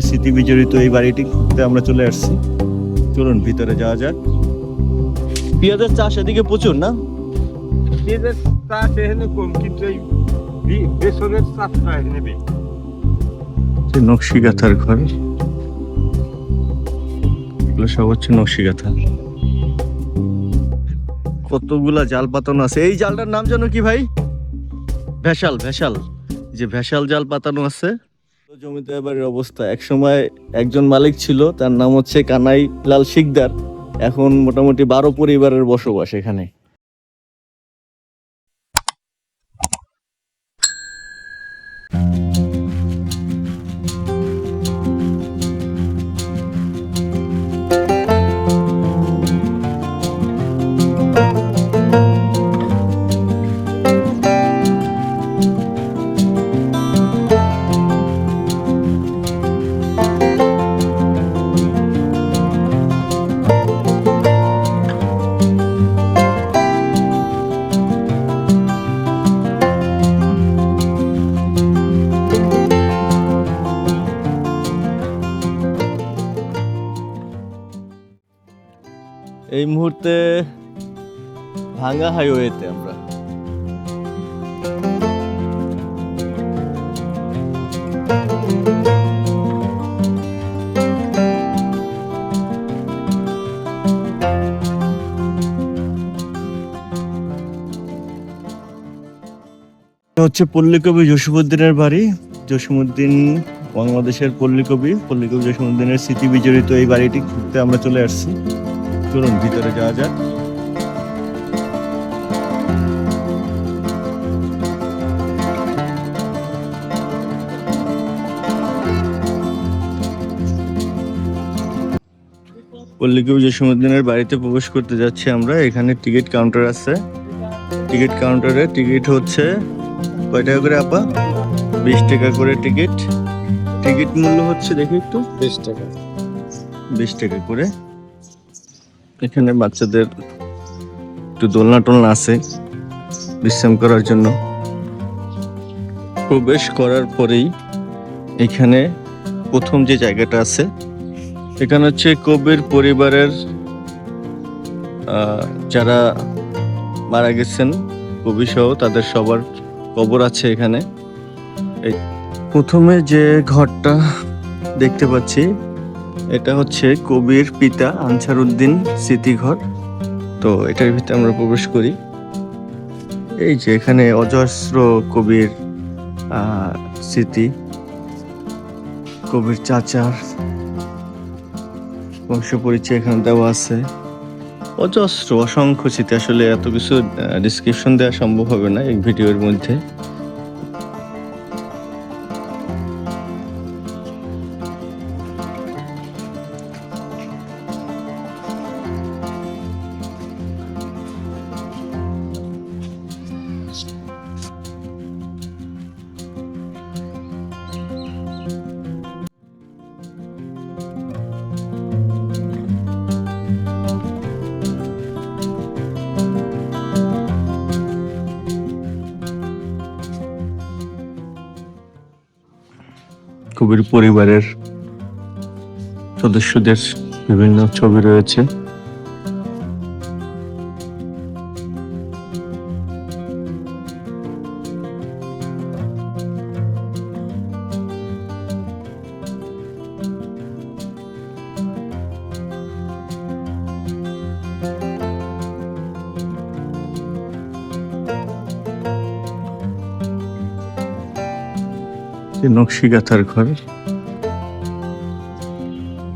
জন্মদিনের স্মৃতি বিজড়িত এই বাড়িটি ঘুরতে আমরা চলে আসছি। চলুন ভিতরে যাওয়া যাক। পেঁয়াজের চাষ এদিকে প্রচুর না? পেঁয়াজের চাষ এখানে কম কিন্তু এই বেসনের চাষটা এখানে নকশি গাথার ঘর। এগুলো সব হচ্ছে নকশি গাথা কতগুলা জাল পাতানো আছে? এই জালটার নাম জানো কি ভাই? Vessel vessel. যে ভেসাল জাল পাতানো আছে। জমিতে এবারের অবস্থা। এক সময় একজন মালিক ছিল, তার নাম হচ্ছে কানাই লাল শিকদার। এখন মোটামুটি বারো পরিবারের বসবাস এখানে। ভাঙ্গা হাইওয়েতে আমরা। হচ্ছে পল্লীকবি জসীমউদ্দিনের বাড়ি। জসীমউদ্দিন বাংলাদেশের পল্লীকবি। পল্লীকবি জসীমউদ্দিনের স্মৃতি বিজড়িত এই বাড়িটি ঘুরতে আমরা চলে আসছি। চলুন ভিতরে যাওয়া যাক। পল্লীকবি জসীমউদ্দিনের বাড়িতে প্রবেশ করতে যাচ্ছি আমরা। এখানে টিকিট কাউন্টার আছে। টিকিট কাউন্টারে টিকিট হচ্ছে কয় টাকা করে আপা? বিশ টাকা করে টিকিট। টিকিট মূল্য হচ্ছে দেখি একটু। বিশ টাকা। বিশ টাকা করে। এখানে বাচ্চাদের একটু দোলনা টোলনা আছে বিশ্রাম করার জন্য। প্রবেশ করার পরেই এখানে প্রথম যে জায়গাটা আছে এখানে হচ্ছে কবির পরিবারের যারা মারা গেছেন, কবি সহ তাদের সবার কবর আছে এখানে। এই প্রথমে যে ঘরটা দেখতে পাচ্ছি, এটা হচ্ছে কবির পিতা আনসার উদ্দিন স্মৃতিঘর তো এটার ভিতরে আমরা প্রবেশ করি। এই যে এখানে অজস্র কবির স্মৃতি, কবির চাচার বংশ পরিচয় এখানে দেওয়া আছে। অজস্র, অসংখ্য চিতে আসলে এত কিছু ডিসক্রিপশন দেওয়া সম্ভব হবে না এই ভিডিওর মধ্যে। কবির পরিবারের সদস্যদের বিভিন্ন ছবি রয়েছে। যে নকশি গাথার ঘর।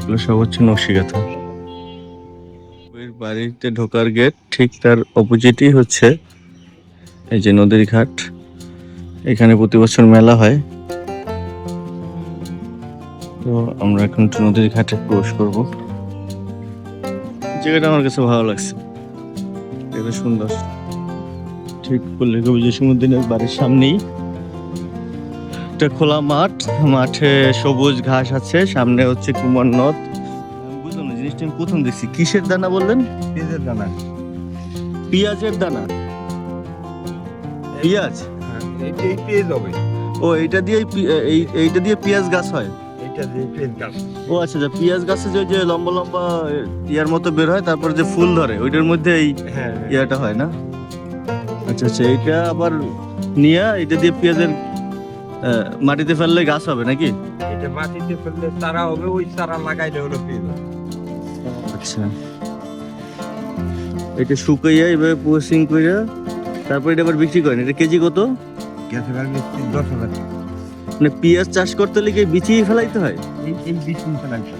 এগুলো সব হচ্ছে নকশি গাথা বাড়িতে ঢোকার গেট ঠিক তার অপোজিটই হচ্ছে এই যে নদীর ঘাট। এখানে প্রতি বছর মেলা হয়। তো আমরা এখন নদীর ঘাটে প্রবেশ করব। জায়গাটা আমার কাছে ভালো লাগছে। এটা সুন্দর। ঠিক পল্লী কবি জসীমুদ্দিনের বাড়ির সামনেই। একটা খোলা মাঠ মাঠে সবুজ ঘাস আছে সামনে হচ্ছে কুমার নদ। বুঝলাম না জিনিসটা আমি প্রথম দেখছি। কিসের দানা বললেন? পেঁয়াজের দানা। পেঁয়াজের দানা? পেঁয়াজ? হ্যাঁ, এই পেঁয়াজ হবে। ও এইটা দিয়ে এই এইটা দিয়ে পেঁয়াজ গাছ হয়? ও আচ্ছা আচ্ছা পেঁয়াজ গাছে যে যে লম্বা লম্বা ইয়ার মতো বের হয় তারপর যে ফুল ধরে ওইটার মধ্যে এই হ্যাঁ ইয়াটা হয় না? আচ্ছা আচ্ছা এইটা আবার নিয়ে এটা দিয়ে পেঁয়াজের মাটিতে ফেললে গাছ হবে নাকি? এটা মাটিতে ফেললে চারা হবে ওই চারা লাগাইলে হলো আচ্ছা। এটা শুকাইয়া এভাবে প্রসেসিং কইরা তারপর এটা আবার বিক্রি করেন। এটা কেজি কত? দশ হাজার মানে পেঁয়াজ চাষ করতে হলে কি বিচি ফেলাইতে হয়? এই এই বিশ মিনিট লাগবে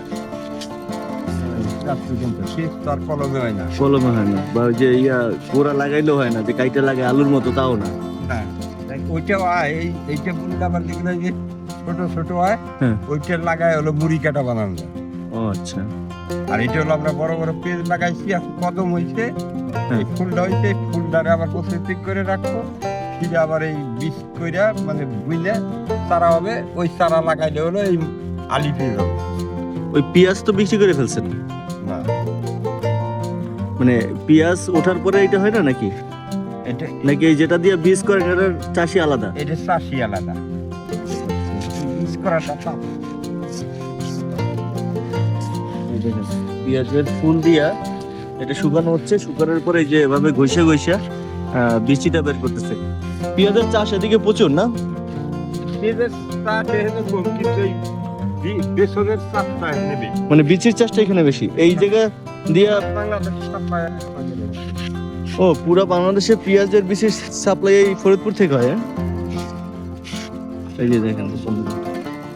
চার পর্যন্ত শেষ তো আর কলমে হয় না। কলমে হয় না। বা যে ইয়া গোড়া লাগাইলেও হয় না যে কাইটা লাগে আলুর মতো তাও না। ওইটাও হয় এই এইটা বলতে আবার যেগুলো যে ছোট ছোট হয় হ্যাঁ। ওইটা লাগায় হলো মুড়ি কাটা বানানো। যায় ও আচ্ছা। আর এটা হলো আমরা বড় বড় পেজ লাগাইছি এখন কদম হয়েছে হ্যাঁ। এই ফুলটা এই ফুলটারে আবার প্রসেসিং করে রাখব ফিরে আবার এই বীজ কইরা মানে বুইলে চারা হবে ওই চারা লাগাইলে হলো এই আলি পেয়ে যাবে ওই পেঁয়াজ তো বিক্রি করে ফেলছেন? না। মানে পেঁয়াজ ওঠার পরে এটা হয় না নাকি? এটা নাকি এই যেটা দিয়ে বীজ করে এটার চাষি আলাদা? এটা চাষি আলাদা। বীজ করাটা চাপ পেঁয়াজের ফুল দিয়া এটা শুকানো হচ্ছে শুকানোর পরে যে এভাবে ঘষে ঘষে বিচিটা বের করতেছে। পেঁয়াজের চাষ এদিকে প্রচুর না? পেঁয়াজের চাষ এখানে কম কিন্তু বেসনের চাষটা মানে বিচির চাষটা এখানে বেশি। এই জায়গা দিয়া বাংলাদেশ ও, পুরো বাংলাদেশে পেঁয়াজের বিশেষ সাপ্লাই এই ফরিদপুর থেকে হয় হ্যাঁ? এই যে দেখেন।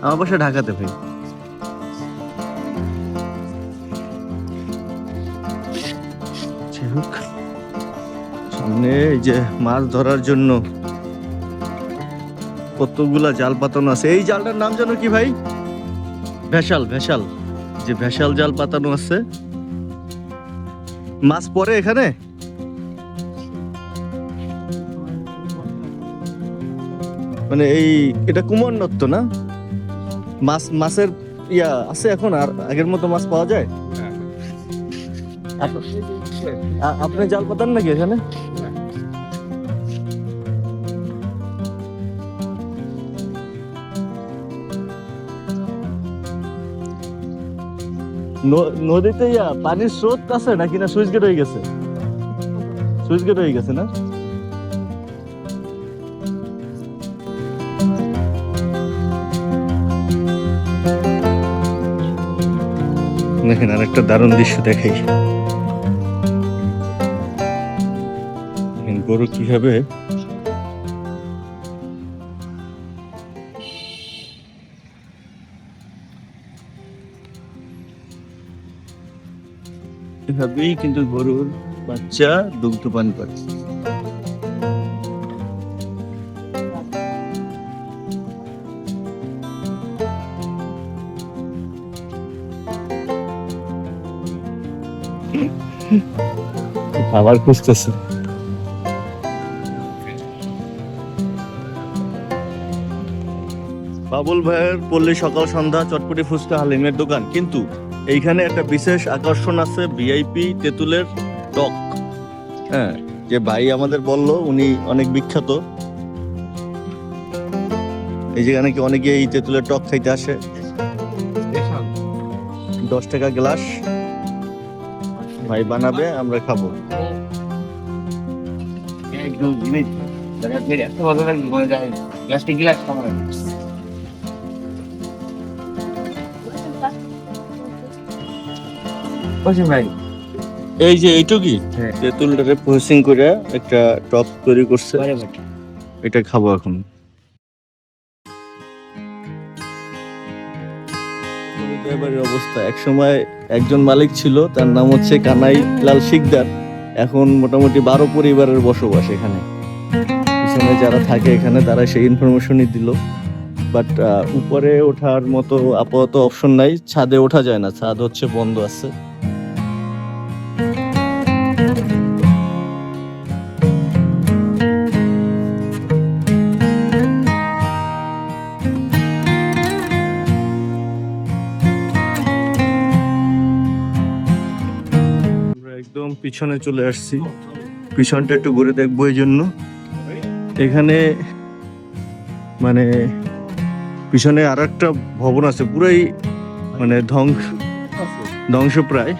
আমার বাসা ঢাকাতে, ভাই। সামনে এই যে মাছ ধরার জন্য কতগুলা জাল পাতানো আছে। এই জালটার নাম জানো কি, ভাই? Vessel vessel. যে ভেসাল জাল পাতানো আছে। মাছ পরে এখানে? মানে এই, এটা কুমার না? মাছ, মাছের ইয়া আছে এখন, আর আগের মতো মাছ পাওয়া যায়? আপনি জাল পাতান নাকি এখানে? নদীতে ইয়া পানির স্রোত আছে নাকি না? সুইচ গেট হয়ে গেছে। সুইচ গেট হয়ে গেছে না? দেখেন আর একটা দারুণ দৃশ্য দেখাই। গরু কীভাবে এভাবেই কিন্তু গরুর বাচ্চা দুগ্ধ পান করে। খাবার খুঁজতেছে। বাবুল ভাইয়ের পল্লী সকাল সন্ধ্যা চটপটি ফুচকা হালিমের দোকান। কিন্তু এইখানে একটা বিশেষ আকর্ষণ আছে ভিআইপি তেঁতুলের টক। হ্যাঁ যে ভাই আমাদের বলল, উনি অনেক বিখ্যাত। এই যেখানে কি অনেকে এই তেঁতুলের টক খাইতে আসে। দশ টাকা গ্লাস। ভাই বানাবে আমরা খাব। একদম জিনিস যারা ফের এত ভালো লাগে যায় প্লাস্টিক গ্লাস খাবার ভাই। এই যে এইটুকি হ্যাঁ। তেঁতুলটারে প্রসেসিং করে একটা টপ তৈরি করছে। এটা খাব এখন। এবারের অবস্থা। এক একজন মালিক ছিল, তার নাম হচ্ছে কানাই লাল শিকদার। এখন মোটামুটি বারো পরিবারের বসবাস এখানে। পিছনে যারা থাকে এখানে, তারা সেই ইনফরমেশনই দিল। বাট উপরে ওঠার মতো আপাতত অপশন নাই। ছাদে ওঠা যায় না, ছাদ হচ্ছে বন্ধ আছে। পিছনে চলে আসছি। পিছনটা একটু ঘুরে দেখব এই জন্য। এখানে মানে পিছনে আর একটা ভবন আছে, পুরাই মানে ধ্বংস, ধ্বংসপ্রায়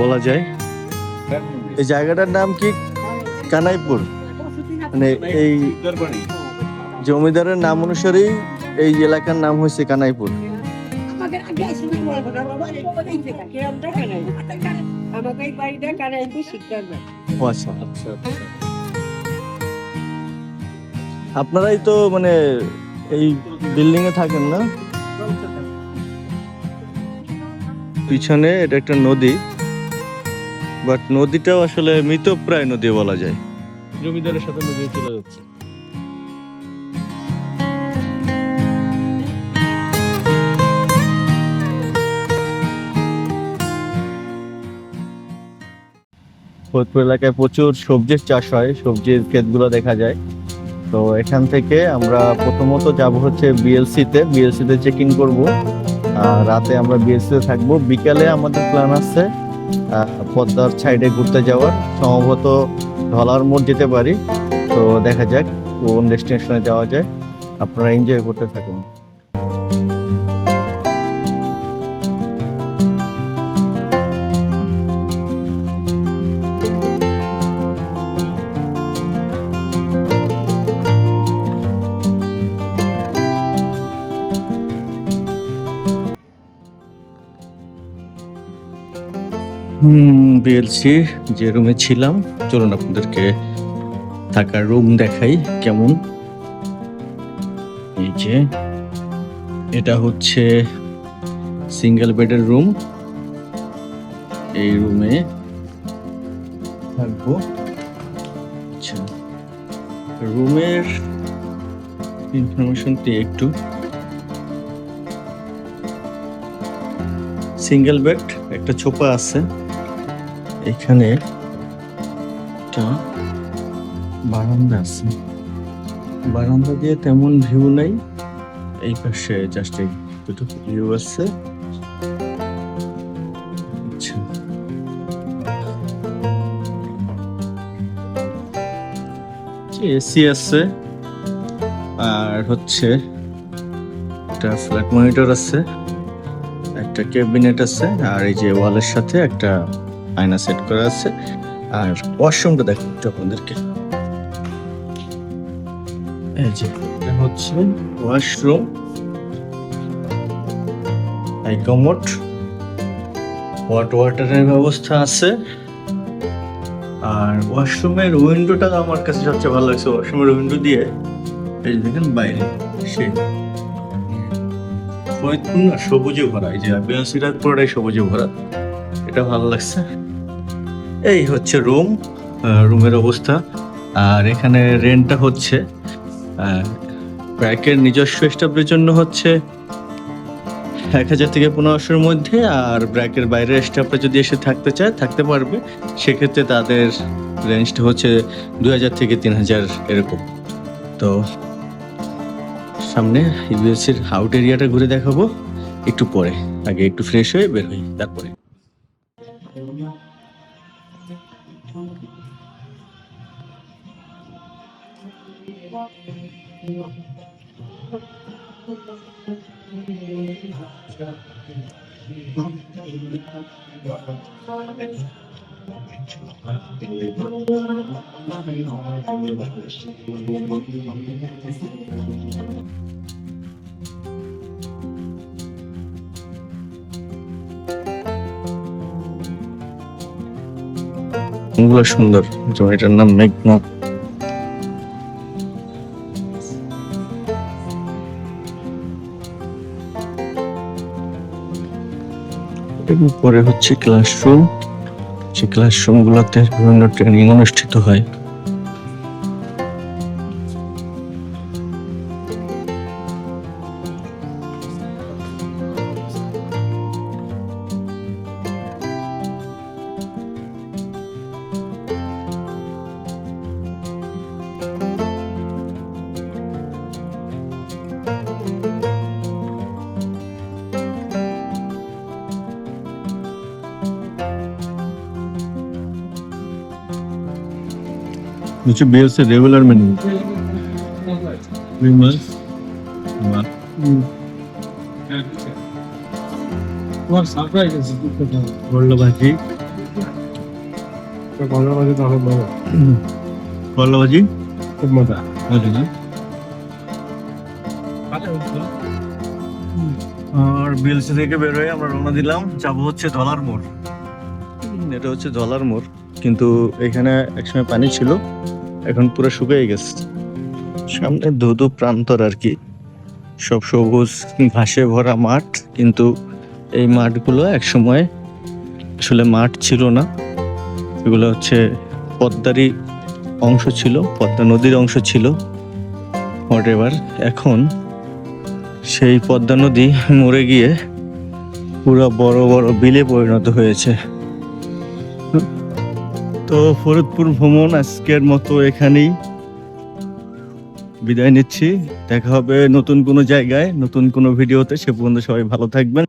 বলা যায়। এই জায়গাটার নাম কি? কানাইপুর। মানে এই জমিদারের নাম অনুসারেই এই এলাকার নাম হয়েছে কানাইপুর। বাড়িটা আচ্ছা। আপনারাই তো মানে এই বিল্ডিং এ থাকেন না? পিছনে এটা একটা নদী বাট নদীটাও আসলে মৃতপ্রায় নদী বলা যায়। জমিদারের সাথে মিলিয়ে চলে যাচ্ছে। ফরিদপুর এলাকায় প্রচুর সবজির চাষ হয়, সবজির ক্ষেতগুলো দেখা যায়। তো এখান থেকে আমরা প্রথমত যাব হচ্ছে বিএলসিতে। বিএলসিতে চেক ইন করব। আর রাতে আমরা বিএলসিতে থাকব। বিকালে আমাদের প্ল্যান আছে পদ্মার সাইডে ঘুরতে যাওয়ার। সম্ভবত ঢলার মোড় যেতে পারি। তো দেখা যাক কোন ডেস্টিনেশনে যাওয়া যায়। আপনারা এনজয় করতে থাকুন। বিএলসি যে রুমে ছিলাম। চলুন আপনাদেরকে থাকার রুম দেখাই, কেমন? এই যে, এটা হচ্ছে সিঙ্গেল বেডের রুম এই রুমে থাকব। আচ্ছা রুমের ইনফরমেশনটি একটু। সিঙ্গেল বেড একটা ছোপা আছে। এখানে একটা বারান্দা আছে। বারান্দা দিয়ে তেমন ভিউ নেই। এই পাশে জাস্ট এই দুটো ভিউ আছে। আচ্ছা। এসি আছে, আর হচ্ছে একটা ফ্ল্যাট মনিটর আছে, একটা ক্যাবিনেট আছে, আর এই যে ওয়ালের সাথে একটা আয়না সেট করা আছে। আর ওয়াশরুমটা দেখো একটু আপনাদেরকে। হচ্ছে ওয়াশরুম হট ওয়াটারের ব্যবস্থা আছে। আর ওয়াশরুমের উইন্ডোটা আমার কাছে সবচেয়ে ভালো লাগছে ওয়াশরুমের উইন্ডো দিয়ে। এই দেখেন বাইরে, সেই। সবুজে ভরা, এই যে পুরোটাই সবুজে ভরা। এটা ভালো লাগছে। এই হচ্ছে রুম রুমের অবস্থা। আর এখানে রেন্টটা হচ্ছে ব্র্যাকের নিজস্ব স্টাফের জন্য হচ্ছে এক হাজার থেকে পনেরোশোর মধ্যে, আর ব্র্যাকের বাইরের স্টাফরা যদি এসে থাকতে চায়, থাকতে পারবে। সেক্ষেত্রে তাদের রেঞ্জটা হচ্ছে দু হাজার থেকে তিন হাজার এরকম। তো সামনে ইউএসির আউট এরিয়াটা ঘুরে দেখাবো। একটু পরে, আগে একটু ফ্রেশ হয়ে বের হই, তারপরে। সুন্দর জমিটার নাম মেঘনা পরে হচ্ছে ক্লাসরুম সেই ক্লাসরুম গুলোতে বিভিন্ন ট্রেনিং অনুষ্ঠিত হয়। মেনু তোমার সারপ্রাইজ আছে বলল ভাজি। গল্প বাজে তখন বলো। বলল ভাজি। খুব মজা। না? আর বিএলসি থেকে বেরোয় আমরা রওনা দিলাম। যাব হচ্ছে ধলার মোড়। এটা হচ্ছে ধলার মোড় কিন্তু এখানে একসময় পানি ছিল। এখন পুরো শুকিয়ে গেছে। সামনে ধুধু প্রান্তর আর কি। সব সবুজ ঘাসে ভরা মাঠ, কিন্তু এই মাঠগুলো একসময় আসলে মাঠ ছিল না। এগুলো হচ্ছে পদ্মারই অংশ ছিল, পদ্মা নদীর অংশ ছিল। হোয়াট এভার এখন সেই পদ্মা নদী মরে গিয়ে পুরো বড় বড় বিলে পরিণত হয়েছে। তো ফরিদপুর ভ্রমণ আজকের মতো এখানেই। বিদায় নিচ্ছি। দেখা হবে নতুন কোনো জায়গায়, নতুন কোনো ভিডিওতে। সে পর্যন্ত সবাই ভালো থাকবেন।